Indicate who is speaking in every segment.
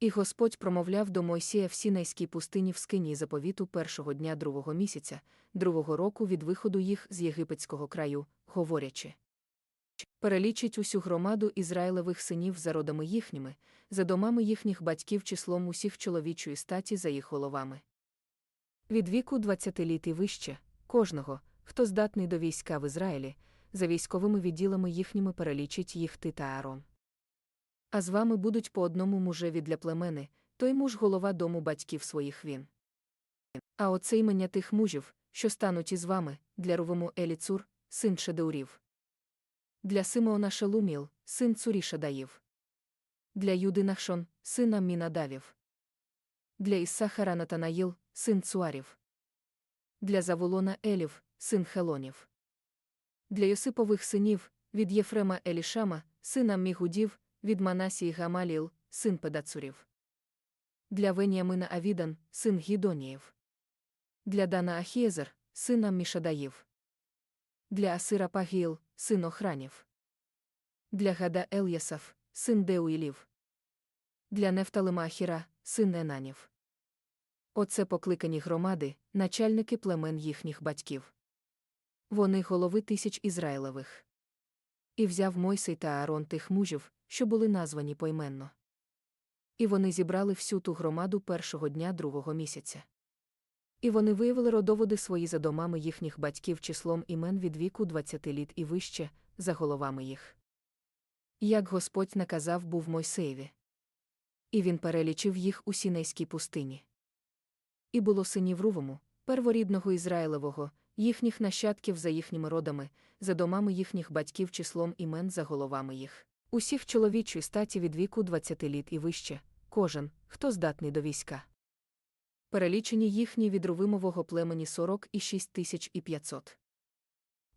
Speaker 1: І Господь промовляв до Мойсія в Сінайській пустині в скині заповіту першого дня другого місяця, другого року від виходу їх з єгипетського краю, говорячи. Перелічить усю громаду Ізраїлевих синів за родами їхніми, за домами їхніх батьків числом усіх чоловічої статі за їх головами. Від віку 20 літ і вище, кожного, хто здатний до війська в Ізраїлі, за військовими відділами їхніми перелічить їх ти. А з вами будуть по одному мужеві для племени, той муж голова дому батьків своїх він. А оце імення тих мужів, що стануть із вами, для Рувому Еліцур, син Шедеурів. Для Симеона Шелуміл, син Цуріша Даїв. Для Юди Нахшон, син Аммінадавів. Для Іссахара Натанаїл, син Цуарів. Для Заволона Елів, син Хелонів. Для Йосипових синів, від Єфрема Елішама, сина Мігудів, від Манасії Гамаліл, син Педацурів. Для Веніамина Авідан, син Гідоніїв. Для Дана Ахієзер, сина Мішадаїв. Для Асира Пагіл, син Охранів. Для Гада Ельясав, син Деуїлів. Для Нефталима Ахіра, син Енанів. Оце покликані громади, начальники племен їхніх батьків. Вони голови тисяч Ізраїлевих. І взяв Мойсей та Аарон тих мужів, що були названі поіменно. І вони зібрали всю ту громаду першого дня другого місяця. І вони виявили родоводи свої за домами їхніх батьків числом імен від віку 20 літ і вище, за головами їх. Як Господь наказав був Мойсеєві. І він перелічив їх у Сінейській пустині. І було синів Рувому, перворідного Ізраїлевого, їхніх нащадків за їхніми родами, за домами їхніх батьків числом імен за головами їх. Усіх чоловічої статі від віку 20 літ і вище, кожен, хто здатний до війська. Перелічені їхні від рувимового племені 40 і 6 тисяч і 500.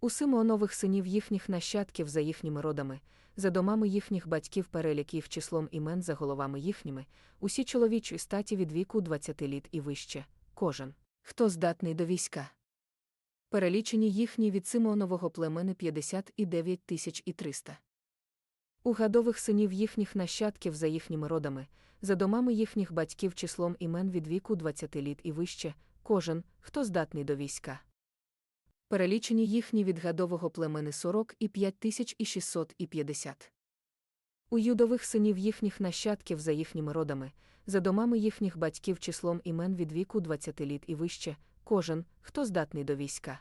Speaker 1: У Симеонових синів їхніх нащадків за їхніми родами, за домами їхніх батьків перелік їх числом імен за головами їхніми, усі чоловічої статі від віку 20 літ і вище, кожен, хто здатний до війська. Перелічені їхні від Симеонового племени 59 тисяч і 300. У гадових синів їхніх нащадків за їхніми родами, за домами їхніх батьків числом імен від віку 20 літ і вище, кожен, хто здатний до війська. Перелічені їхні від гадового племени 40 і 5650. У юдових синів їхніх нащадків за їхніми родами, за домами їхніх батьків числом імен від віку 20 літ і вище, кожен, хто здатний до війська.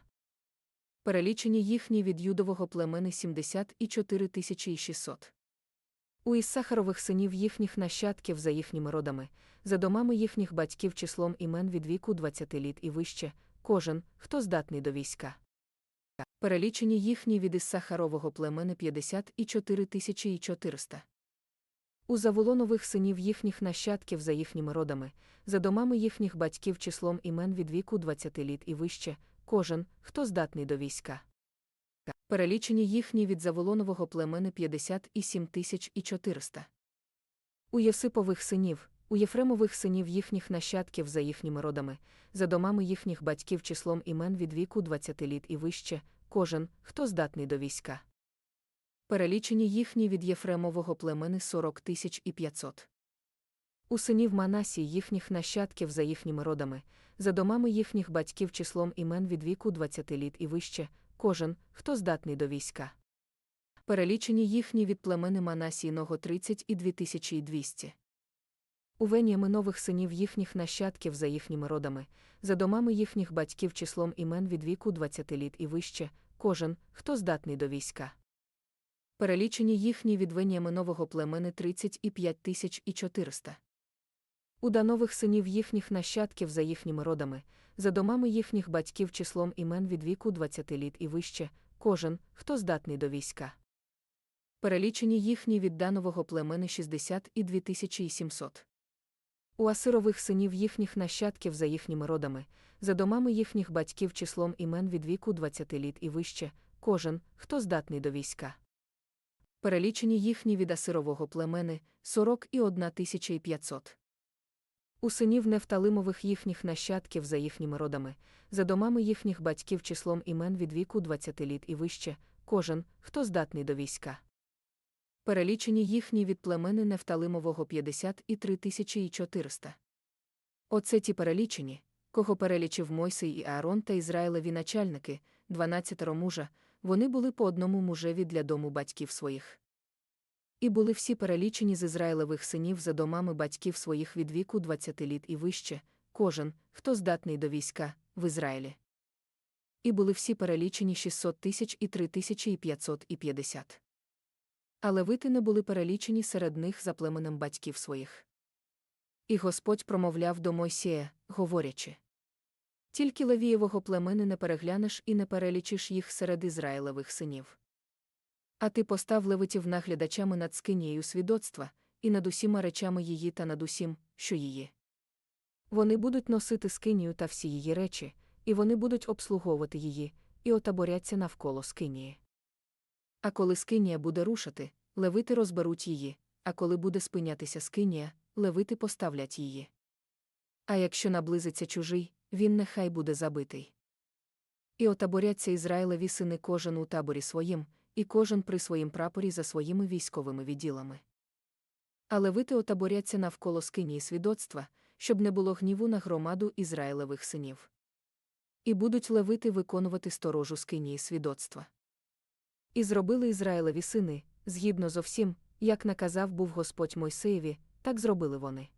Speaker 1: Перелічені їхні від юдового племени 74 600. У Іссахарових синів їхніх нащадків за їхніми родами, за домами їхніх батьків числом імен від віку 20 літ і вище, кожен, хто здатний до війська. Перелічені їхні від Іссахарового племени 54 400. У Заволонових синів їхніх нащадків за їхніми родами, за домами їхніх батьків числом імен від віку 20 літ і вище, кожен, хто здатний до війська. Перелічені їхні від Заволонового племени 57 тисяч і 400. У Йосипових синів, у Єфремових синів їхніх нащадків за їхніми родами, за домами їхніх батьків числом імен від віку 20 літ і вище, кожен, хто здатний до війська. Перелічені їхні від Єфремового племени 40 тисяч і 500. У синів Манасі їхніх нащадків за їхніми родами, за домами їхніх батьків числом імен від віку 20 літ і вище, кожен, хто здатний до війська. Перелічені їхні від племени Манасійного 30 і 2200. У Веніаминових синів їхніх нащадків за їхніми родами, за домами їхніх батьків числом імен від віку 20 літ і вище, кожен, хто здатний до війська. Перелічені їхні від Веніаминового племени 35 тисяч і 400. У данових синів їхніх нащадків за їхніми родами, за домами їхніх батьків числом імен від віку 20 літ і вище, кожен, хто здатний до війська. Перелічені їхні від данового племени 60 і 2700. У асирових синів їхніх нащадків за їхніми родами, за домами їхніх батьків числом імен від віку 20 літ і вище, кожен, хто здатний до війська. Перелічені їхні від асирового племени 40 і 1500. У синів Нефталимових їхніх нащадків за їхніми родами, за домами їхніх батьків числом імен від віку 20 літ і вище, кожен, хто здатний до війська. Перелічені їхні від племени Нефталимового 50 і 3400. Оце ті перелічені, кого перелічив Мойсей і Аарон та Ізраїлеві начальники, 12 мужа, вони були по одному мужеві для дому батьків своїх. І були всі перелічені з Ізраїлевих синів за домами батьків своїх від віку 20 літ і вище, кожен, хто здатний до війська, в Ізраїлі. І були всі перелічені 600 тисяч і 3550. Але вити не були перелічені серед них за племенем батьків своїх. І Господь промовляв до Мойсія, говорячи. Тільки Левієвого племени не переглянеш і не перелічиш їх серед Ізраїлевих синів. А ти постав левитів наглядачами над скинією свідоцтва, і над усіма речами її та над усім, що її. Вони будуть носити скинію та всі її речі, і вони будуть обслуговувати її, і отаборяться навколо скинії. А коли скинія буде рушати, левити розберуть її, а коли буде спинятися скинія, левити поставлять її. А якщо наблизиться чужий, він нехай буде забитий. І отаборяться Ізраїлеві сини кожен у таборі своїм, і кожен при своїм прапорі за своїми військовими відділами. А левити отаборяться навколо скинії свідоцтва, щоб не було гніву на громаду Ізраїлевих синів. І будуть левити виконувати сторожу скинії свідоцтва. І зробили Ізраїлеві сини, згідно зо всім, як наказав був Господь Мойсеєві, так зробили вони.